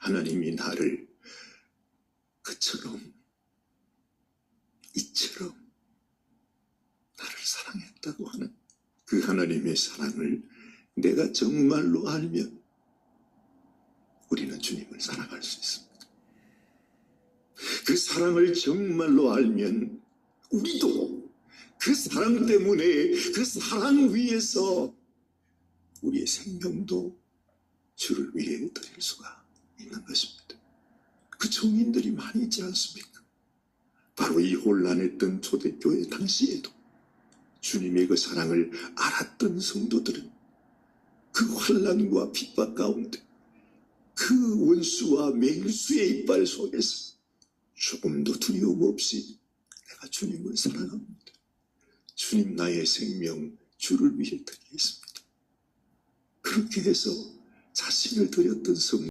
하나님이 나를 그처럼 이처럼 나를 사랑했다고 하는 그 하나님의 사랑을 내가 정말로 알면 우리는 주님을 사랑할 수 있습니다. 그 사랑을 정말로 알면 우리도 그 사랑 때문에 그 사랑 위에서 우리의 생명도 주를 위해 드릴 수가. 그 증인들이 많이 있지 않습니까? 바로 이 혼란했던 초대교회 당시에도 주님의 그 사랑을 알았던 성도들은 그 환란과 핍박 가운데 그 원수와 맹수의 이빨 속에서 조금도 두려움 없이 내가 주님을 사랑합니다. 주님 나의 생명 주를 위해 드리겠습니다. 그렇게 해서 자신을 드렸던 성